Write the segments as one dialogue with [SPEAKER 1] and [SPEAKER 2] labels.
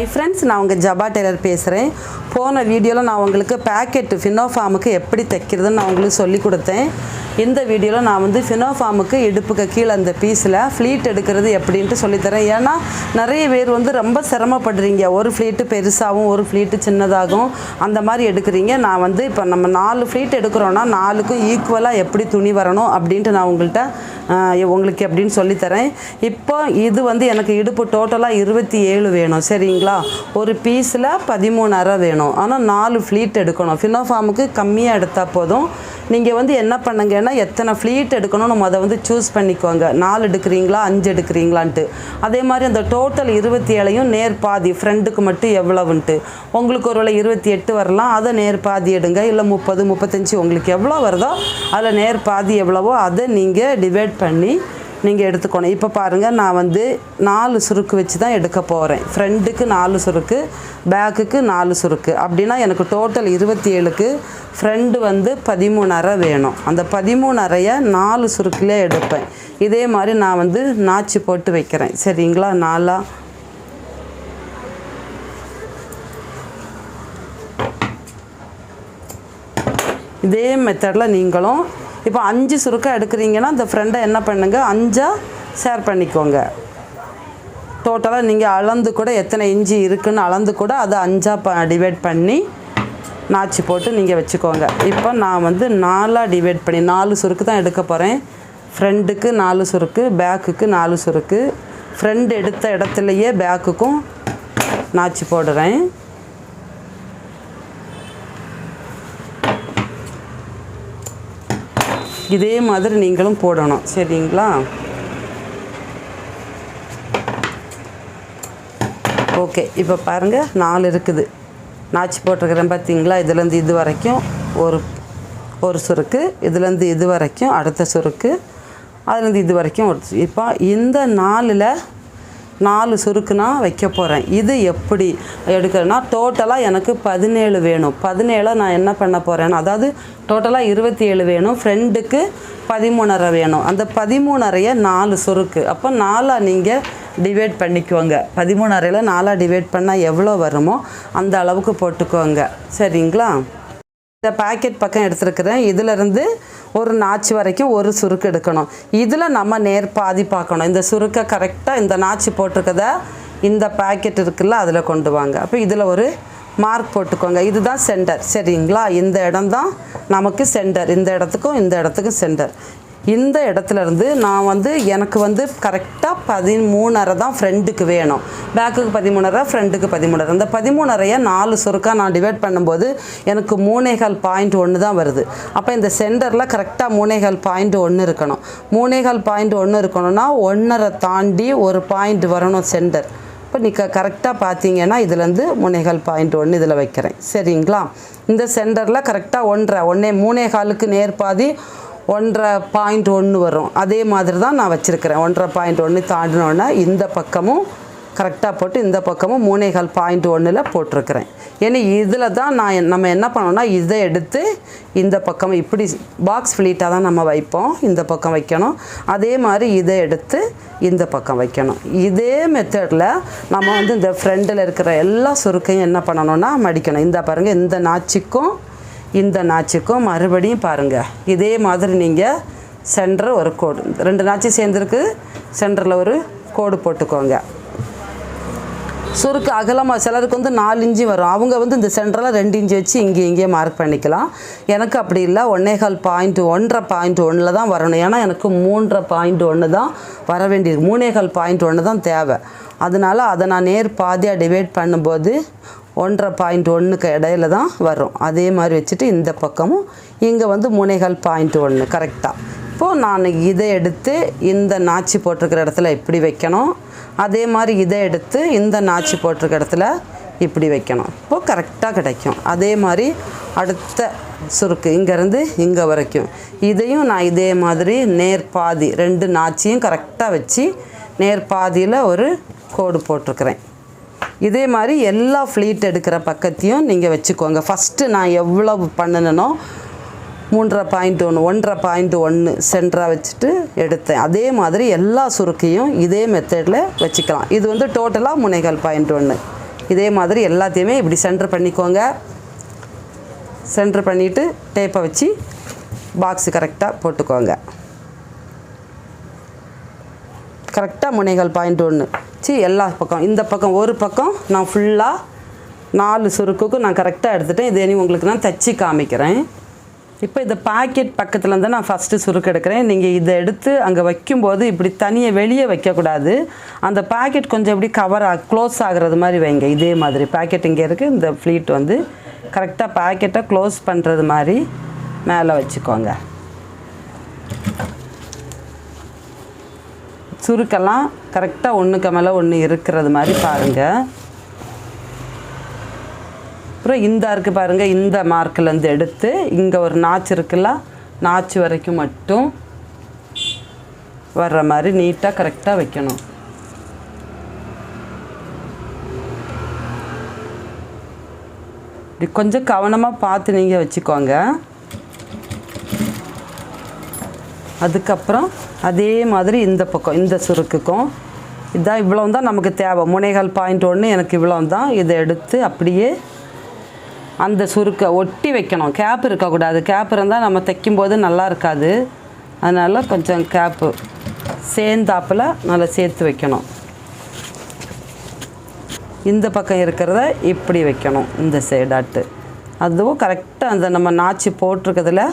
[SPEAKER 1] Hi friends நான் உங்கள் ஜபா Taylor பேசுகிறேன் போன வீடியோவில் நான் உங்களுக்கு பேக்கெட்டு ஃபினோஃபார்முக்கு எப்படி தைக்கிறதுன்னு நான் உங்களுக்கு சொல்லி கொடுத்தேன். இந்த வீடியோவில் நான் வந்து ஃபினோஃபார்முக்கு இடுப்புக்கு கீழே அந்த பீஸில் ஃப்ளீட் எடுக்கிறது எப்படின்ட்டு சொல்லித்தரேன். ஏன்னா நிறைய பேர் வந்து ரொம்ப சிரமப்படுறீங்க. ஒரு ஃப்ளீட்டு பெருசாகவும் ஒரு ஃப்ளீட்டு சின்னதாகவும் அந்த மாதிரி எடுக்கிறீங்க. நான் வந்து இப்போ நம்ம நாலு ஃப்ளீட் எடுக்கிறோன்னா நாலுக்கும் ஈக்குவலாக எப்படி துணி வரணும் அப்படின்ட்டு நான் உங்கள்கிட்ட உங்களுக்கு எப்படின்னு சொல்லித்தரேன். இப்போ இது வந்து எனக்கு இடுப்பு டோட்டலாக இருபத்தி ஏழு வேணும். சரிங்களா? ஒரு பீஸில் பதிமூணு அரை வேணும். ஆனால் நாலு ஃப்ளீட் எடுக்கணும். ஃபினோஃபார்முக்கு கம்மியாக எடுத்தால் போதும். நீங்கள் வந்து என்ன பண்ணுங்கன்னா எத்தனை ஃப்ளீட் எடுக்கணும்னு அதை வந்து சூஸ் பண்ணிக்கோங்க. நாலு எடுக்கிறீங்களா அஞ்சு எடுக்கிறீங்களான்ட்டு. அதே மாதிரி அந்த டோட்டல் இருபத்தி ஏழையும் நேர் பாதி ஃப்ரெண்டுக்கு மட்டும் எவ்வளவுன்ட்டு. உங்களுக்கு ஒரு வேலை இருபத்தி எட்டு வரலாம் அதை நேர் பாதி எடுங்க. இல்லை முப்பது முப்பத்தஞ்சு உங்களுக்கு எவ்வளோ வருதோ அதில் நேர் பாதி எவ்வளவோ அதை நீங்கள் டிவைட் பண்ணி நீங்கள் எடுத்துக்கணும். இப்போ பாருங்கள் நான் வந்து நாலு சுருக்கு வச்சு தான் எடுக்க போகிறேன் ஃப்ரண்ட்டுக்கு நாலு சுருக்கு பேக்குக்கு நாலு சுருக்கு. அப்படின்னா எனக்கு டோட்டல் இருபத்தி ஏழுக்கு ஃப்ரெண்டு வந்து பதிமூணு அறை வேணும். அந்த பதிமூணு அறையை நாலு சுருக்குலே எடுப்பேன். இதே மாதிரி நான் வந்து நாச்சு போட்டு வைக்கிறேன். சரிங்களா? நாலாக இதே மெத்தடில் நீங்களும் இப்போ அஞ்சு சுருக்கம் எடுக்கிறீங்கன்னா இந்த ஃப்ரெண்டை என்ன பண்ணுங்க? அஞ்சாக ஷேர் பண்ணிக்கோங்க. டோட்டலாக நீங்கள் அளந்து கூட எத்தனை இஞ்சி இருக்குன்னு அளந்து கூட அதை அஞ்சாக ப டிவைட் பண்ணி நாச்சு போட்டு நீங்கள் வச்சுக்கோங்க. இப்போ நான் வந்து நாலாக டிவைட் பண்ணி நாலு சுருக்கு தான் எடுக்க போகிறேன் ஃப்ரண்ட்டுக்கு நாலு சுருக்கு பேக்குக்கு நாலு சுருக்கு. ஃப்ரண்ட் எடுத்த இடத்துலையே பேக்குக்கும் நாச்சு போடுறேன். இதே மாதிரி நீங்களும் போடணும். சரிங்களா? ஓகே. இப்போ பாருங்கள் நாலு இருக்குது. நாச்சு போட்டிருக்கிறேன் பார்த்தீங்களா இதுலேருந்து இது வரைக்கும் ஒரு ஒரு சுருக்கு இதுலேருந்து இது வரைக்கும் அடுத்த சுருக்கு அதுலேருந்து இது வரைக்கும் ஒரு இப்போ இந்த நாலில் நாலு சுருக்கு நான் வைக்க போகிறேன் இது எப்படி எடுக்கிறேன்னா டோட்டலாக எனக்கு பதினேழு வேணும். பதினேழை நான் என்ன பண்ண போகிறேன்னா அதாவது டோட்டலாக இருபத்தி ஏழு வேணும். ஃப்ரெண்டுக்கு பதிமூணரை வேணும். அந்த பதிமூணரையை நாலு சுருக்கு. அப்போ நாலாக நீங்கள் டிவைட் பண்ணிக்குவோங்க பதிமூணரையில் நாலாக டிவைட் பண்ணால் எவ்வளோ வருமோ அந்த அளவுக்கு போட்டுக்கோங்க. சரிங்களா? இந்த பாக்கெட் பக்கம் எடுத்துருக்குறேன். இதிலிருந்து ஒரு நாச்சு வரைக்கும் ஒரு சுருக்கு எடுக்கணும். இதில் நம்ம நேர் பாதி பார்க்கணும். இந்த சுருக்கை கரெக்டாக இந்த நாச்சு போட்டிருக்கத இந்த பாக்கெட் இருக்குல்ல அதில் கொண்டு வாங்க. அப்போ இதில் ஒரு மார்க் போட்டுக்கோங்க. இதுதான் சென்டர் சரிங்களா? இந்த இடம் தான் நமக்கு சென்டர் இந்த இடத்துக்கும் இந்த இடத்துக்கும் சென்டர் இந்த இடத்துல இருந்து நான் வந்து எனக்கு வந்து கரெக்டாக பதிமூணரை தான் ஃப்ரெண்டுக்கு வேணும். பேக்குக்கு பதிமூணரை ஃப்ரெண்டுக்கு பதிமூணரை. அந்த பதிமூணரையை நாலு சொருக்காக நான் டிவைட் பண்ணும்போது எனக்கு மூணேகால் பாயிண்ட் ஒன்று தான் வருது. அப்போ இந்த சென்டரில் கரெக்டாக மூணேகால் பாயிண்ட் ஒன்று இருக்கணும். மூணேகால் பாயிண்ட் ஒன்று இருக்கணும்னா ஒன்றரை தாண்டி ஒரு பாயிண்ட் வரணும் சென்டர் இப்போ நீ க கரெக்டாக பார்த்தீங்கன்னா இதுலேருந்து மூணேகால் பாயிண்ட் ஒன்று இதில் வைக்கிறேன். சரிங்களா? இந்த சென்டரில் கரெக்டாக ஒன்றரை ஒன்றே மூணே காலுக்கு நேர் பாதி ஒன்றரை பாயிண்ட் ஒன்று வரும். அதே மாதிரி தான் நான் வச்சுருக்கிறேன். ஒன்றரை பாயிண்ட் ஒன்று தாண்டினோன்னே இந்த பக்கமும் கரெக்டாக போட்டு இந்த பக்கமும் மூணேகால் பாயிண்ட் ஒன்றில் போட்டிருக்கிறேன். ஏன்னா இதில் தான் நான் என்- நம்ம என்ன பண்ணோம்னா இதை எடுத்து இந்த பக்கம் இப்படி பாக்ஸ் ஃப்ளீட்டாக தான் நம்ம வைப்போம். இந்த பக்கம் வைக்கணும். அதே மாதிரி இதை எடுத்து இந்த பக்கம் வைக்கணும். இதே மெத்தடில் நம்ம வந்து இந்த ஃப்ரண்டில் இருக்கிற எல்லா சுருக்கையும் என்ன பண்ணணும்னா மடிக்கணும். இந்த பாருங்கள் இந்த நாச்சுக்கும் இந்த நாச்சுக்கும் மறுபடியும் பாருங்கள் இதே மாதிரி நீங்கள் சென்டர் ஒரு கோடு ரெண்டு நாச்சு சேர்ந்துருக்கு. சென்டரில் ஒரு கோடு போட்டுக்கோங்க. சுருக்கு அகலமாக சிலருக்கு வந்து நாலு இன்ச்சு வரும். அவங்க வந்து இந்த சென்டரில் ரெண்டு இன்ச்சு வச்சு இங்கே இங்கேயே மார்க் பண்ணிக்கலாம். எனக்கு அப்படி இல்லை. ஒன்னேகால் பாயிண்ட் ஒன்றரை பாயிண்ட் ஒன்றில் தான் வரணும். ஏன்னா எனக்கு மூன்றரை பாயிண்ட் ஒன்று தான் வர வேண்டியது மூணேகால் பாயிண்ட் ஒன்று தான் தேவை. அதனால் அதை நான் நேர் பாதியாக டிவைட் பண்ணும்போது ஒன்றரை பாயிண்ட் ஒன்றுக்கு இடையில தான் வரும். அதே மாதிரி வச்சுட்டு இந்த பக்கமும் இங்கே வந்து முனைகள் பாயிண்ட் ஒன்று கரெக்டாக இப்போது நான் இதை எடுத்து இந்த நாச்சி போட்டிருக்கிற இடத்துல இப்படி வைக்கணும். அதே மாதிரி இதை எடுத்து இந்த நாச்சி போட்டிருக்க இடத்துல இப்படி வைக்கணும். இப்போது கரெக்டாக கிடைக்கும். அதே மாதிரி அடுத்த சுருக்கு இங்கேருந்து இங்கே வரைக்கும். இதையும் நான் இதே மாதிரி நேர் பாதி ரெண்டு நாச்சியும் கரெக்டாக வச்சு நேர் பாதியில் ஒரு கோடு போட்டிருக்கிறேன். இதே மாதிரி எல்லா ஃப்ளீட் எடுக்கிற பக்கத்தையும் நீங்கள் வச்சுக்கோங்க. ஃபஸ்ட்டு நான் எவ்வளவு பண்ணினனோ மூன்றரை பாயிண்ட் ஒன்று ஒன்றரை பாயிண்ட் ஒன்று சென்டராக வச்சுட்டு எடுத்தேன். அதே மாதிரி எல்லா சுருக்கையும் இதே மெத்தடில் வச்சுக்கலாம். இது வந்து டோட்டலாக முனைகள் பாயிண்ட் ஒன்று இதே மாதிரி எல்லாத்தையுமே இப்படி சென்டர் பண்ணிக்கோங்க. சென்டர் பண்ணிவிட்டு டேப்பை வச்சு பாக்ஸு கரெக்டாக போட்டுக்கோங்க. கரெக்டாக முனைகள் பாயிண்ட் ஒன்று சி எல்லா பக்கம் இந்த பக்கம் ஒரு பக்கம் நான் ஃபுல்லாக நாலு சுருக்குக்கும் நான் கரெக்டாக எடுத்துட்டேன். இதே நீ உங்களுக்கு நான் தச்சு காமிக்கிறேன். இப்போ இந்த பாக்கெட் பக்கத்தில் இருந்து நான் ஃபஸ்ட்டு சுருக்கு எடுக்கிறேன். நீங்கள் இதை எடுத்து அங்கே வைக்கும்போது இப்படி தனியாக வெளியே வைக்கக்கூடாது. அந்த பாக்கெட் கொஞ்சம் இப்படி கவர் ஆ க்ளோஸ் ஆகுறது மாதிரி வைங்க. இதே மாதிரி பாக்கெட் இங்கே இருக்குது இந்த ஃப்ளீட் வந்து கரெக்டாக பாக்கெட்டை க்ளோஸ் பண்ணுறது மாதிரி மேலே வச்சுக்கோங்க. சுருக்கெல்லாம் கரெக்டாக ஒன்றுக்கு மேலே ஒன்று இருக்கிறது மாதிரி பாருங்கள் அப்புறம் இந்த இருக்குது பாருங்கள் இந்த மார்க்லேருந்து எடுத்து இங்கே ஒரு நாச்சு இருக்குல்ல நாச்சு வரைக்கும் மட்டும் வர்ற மாதிரி நீட்டாக கரெக்டாக வைக்கணும். இப்படி கொஞ்சம் கவனமாக பார்த்து நீங்கள் வச்சுக்கோங்க. அதுக்கப்புறம் அதே மாதிரி இந்த பக்கம் இந்த சுருக்குக்கும். இதான் இவ்வளோ தான் நமக்கு தேவை. முனைகள் பாயிண்ட் ஒன்று எனக்கு இவ்வளோ தான் இதை எடுத்து அப்படியே அந்த சுருக்கை ஒட்டி வைக்கணும். கேப் இருக்கக்கூடாது. கேப் இருந்தால் நம்ம தைக்கும்போது நல்லா இருக்காது. அதனால் கொஞ்சம் கேப்பு சேர்ந்தாப்பில் நல்லா சேர்த்து வைக்கணும். இந்த பக்கம் இருக்கிறத இப்படி வைக்கணும். இந்த சைடாட்டு அதுவும் கரெக்டாக அந்த நம்ம நாச்சி போட்டிருக்கிறதுல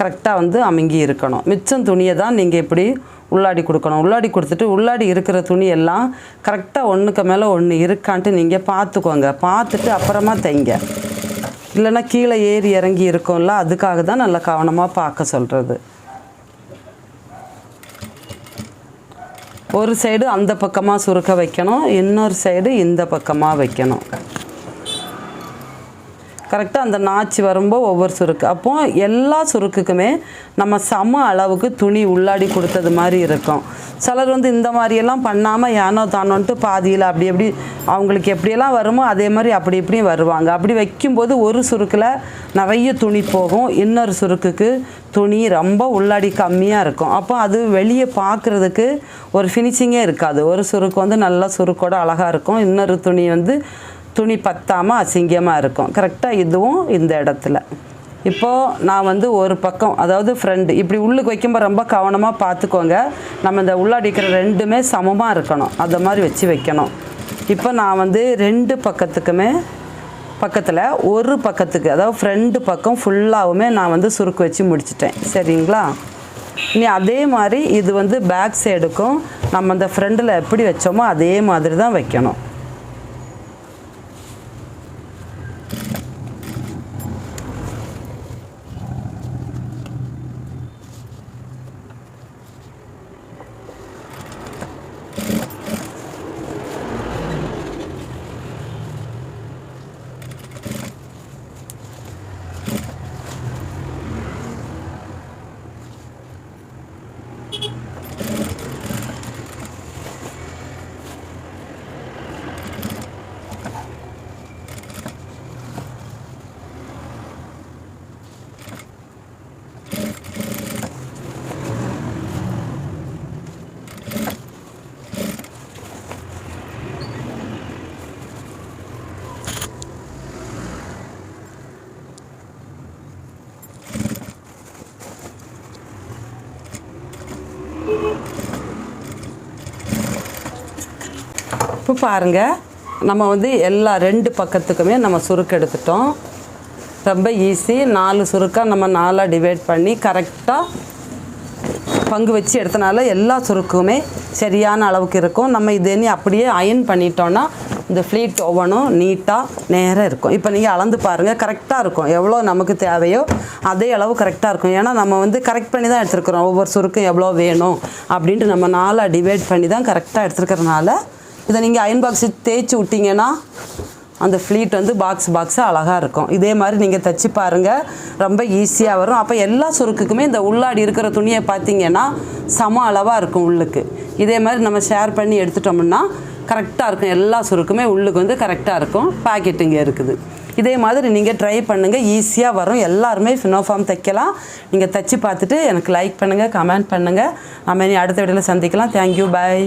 [SPEAKER 1] கரெக்டாக வந்து அமுங்கி இருக்கணும். மிச்சம் துணியை தான் நீங்கள் இப்படி உள்ளாடி கொடுக்கணும். உள்ளாடி கொடுத்துட்டு உள்ளாடி இருக்கிற துணி எல்லாம் கரெக்டாக ஒன்றுக்கு மேலே ஒன்று இருக்கான்ட்டு நீங்கள் பார்த்துக்கோங்க. பார்த்துட்டு அப்புறமா தைங்க. இல்லைன்னா கீழே ஏறி இறங்கி இருக்கும்ல அதுக்காக தான் நல்லா கவனமாக பார்க்க சொல்கிறது ஒரு சைடு அந்த பக்கமாக சுருக்க வைக்கணும் இன்னொரு சைடு இந்த பக்கமாக வைக்கணும். கரெக்டாக அந்த நாச்சு வரும்போது ஒவ்வொரு சுருக்கு. அப்போ எல்லா சுருக்குக்குமே நம்ம சம அளவுக்கு துணி உள்ளாடி கொடுத்தது மாதிரி இருக்கும். சிலர் வந்து இந்த மாதிரியெல்லாம் பண்ணாமல் ஏனோ தானோன்ட்டு பாதியில் அப்படி எப்படி அவங்களுக்கு எப்படியெல்லாம் வருமோ அதே மாதிரி அப்படி இப்படியும் வருவாங்க. அப்படி வைக்கும்போது ஒரு சுருக்கில் நிறைய துணி போகும். இன்னொரு சுருக்குக்கு துணி ரொம்ப உள்ளாடி கம்மியாக இருக்கும். அப்போ அது வெளியே பார்க்குறதுக்கு ஒரு ஃபினிஷிங்கே இருக்காது. ஒரு சுருக்கு வந்து நல்லா சுருக்கோட அழகாக இருக்கும். இன்னொரு துணி வந்து துணி பத்தாமல் அசிங்கமாக இருக்கும். கரெக்டாக இதுவும் இந்த இடத்துல. இப்போது நான் வந்து ஒரு பக்கம் அதாவது ஃப்ரெண்டு இப்படி உள்ளுக்கு வைக்கும்போது ரொம்ப கவனமாக பார்த்துக்கோங்க. நம்ம இந்த உள்ளடிக்கிற ரெண்டுமே சமமாக இருக்கணும். அதை மாதிரி வச்சு வைக்கணும். இப்போ நான் வந்து ரெண்டு பக்கத்துக்குமே பக்கத்தில் ஒரு பக்கத்துக்கு அதாவது ஃப்ரெண்டு பக்கம் ஃபுல்லாகவுமே நான் வந்து சுருக்கு வச்சு முடிச்சிட்டேன். சரிங்களா? இனி அதே மாதிரி இது வந்து பேக் சைடுக்கும் நம்ம இந்த ஃப்ரெண்டில் எப்படி வச்சோமோ அதே மாதிரி தான் வைக்கணும். இப்போ பாருங்கள் நம்ம வந்து எல்லா ரெண்டு பக்கத்துக்குமே நம்ம சுருக்கு எடுத்துட்டோம். ரொம்ப ஈஸி நாலு சுருக்காக நம்ம நாலாக டிவைட் பண்ணி கரெக்டாக பங்கு வச்சு எடுத்தனால எல்லா சுருக்குமே சரியான அளவுக்கு இருக்கும். நம்ம இது அப்படியே அயன் பண்ணிட்டோன்னா இந்த ஃப்ளீட் ஒவ்வொன்றும் நீட்டாக நேராக இருக்கும். இப்போ நீங்கள் அளந்து பாருங்கள் கரெக்டாக இருக்கும். எவ்வளோ நமக்கு தேவையோ அதே அளவு கரெக்டாக இருக்கும். ஏன்னா நம்ம வந்து கரெக்ட் பண்ணி தான் எடுத்துருக்குறோம். ஒவ்வொரு சுருக்கும் எவ்வளோ வேணும் அப்படின்ட்டு நம்ம நாளாக டிவைட் பண்ணி தான் கரெக்டாக எடுத்துருக்கறனால இதை நீங்கள் அயன் பாக்ஸு தேய்ச்சி விட்டிங்கன்னா அந்த ஃப்ளீட் வந்து பாக்ஸ் பாக்ஸாக அழகாக இருக்கும். இதே மாதிரி நீங்கள் தைச்சி பாருங்கள் ரொம்ப ஈஸியாக வரும். அப்போ எல்லா சுருக்குக்குமே இந்த உள்ளாடி இருக்கிற துணியை பார்த்தீங்கன்னா சம அளவாக இருக்கும் உள்ளுக்கு. இதே மாதிரி நம்ம ஷேர் பண்ணி எடுத்துட்டோம்னா கரெக்டாக இருக்கும். எல்லா சுருக்குமே உள்ளுக்கு வந்து கரெக்டாக இருக்கும். பாக்கெட் இங்கே இருக்குது. இதே மாதிரி நீங்கள் ட்ரை பண்ணுங்கள் ஈஸியாக வரும். எல்லாருமே ஃபினோஃபார்ம் தைக்கலாம். நீங்கள் தைச்சி பார்த்துட்டு எனக்கு லைக் பண்ணுங்கள் கமெண்ட் பண்ணுங்கள் நம்ம இனி அடுத்த வீடியோவில் சந்திக்கலாம். Thank you bye